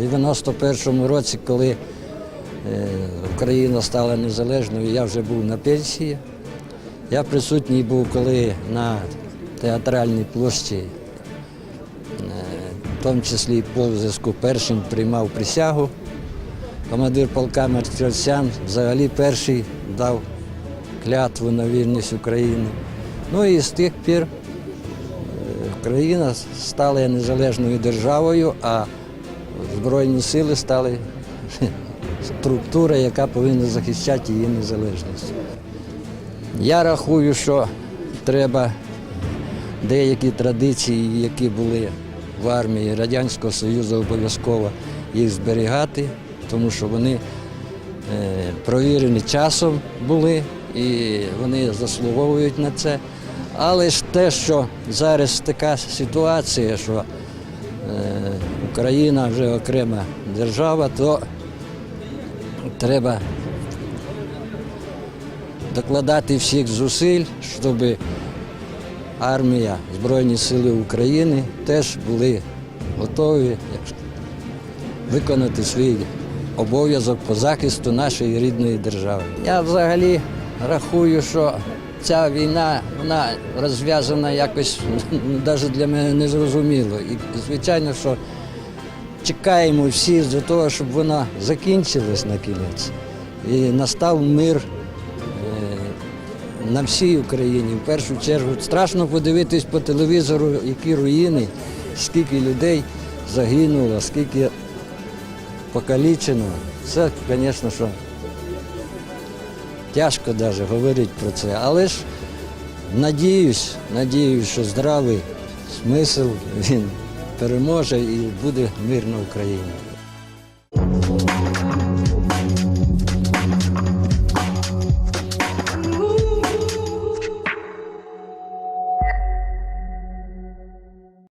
91-му році, коли е, Україна стала незалежною, я вже був на пенсії. Я присутній був, коли на театральній площі, е, в тому числі по зв'язку першим приймав присягу. Командир полка Мартиросян взагалі перший дав клятву на вільність України. Ну і з тих пір е, Україна стала незалежною державою, а Збройні сили стали структура, яка повинна захищати її незалежність. Я рахую, що треба деякі традиції, які були в армії Радянського Союзу, обов'язково їх зберігати, тому що вони е, провірені часом були і вони заслуговують на це. Але ж те, що зараз така ситуація, що е, Україна вже окрема держава, то треба докладати всіх зусиль, щоб армія, Збройні Сили України теж були готові виконати свій обов'язок по захисту нашої рідної держави. Я взагалі рахую, що ця війна вона розв'язана якось навіть для мене незрозуміло. І звичайно, що чекаємо всі до того, щоб вона закінчилась на кінець і настав мир е, на всій Україні. В першу чергу страшно подивитись по телевізору, які руїни, скільки людей загинуло, скільки покалічено. Це, звісно, що тяжко навіть говорити про це. Але ж надіюсь, надіюсь, що здравий смисл він переможе і буде мир на Україні.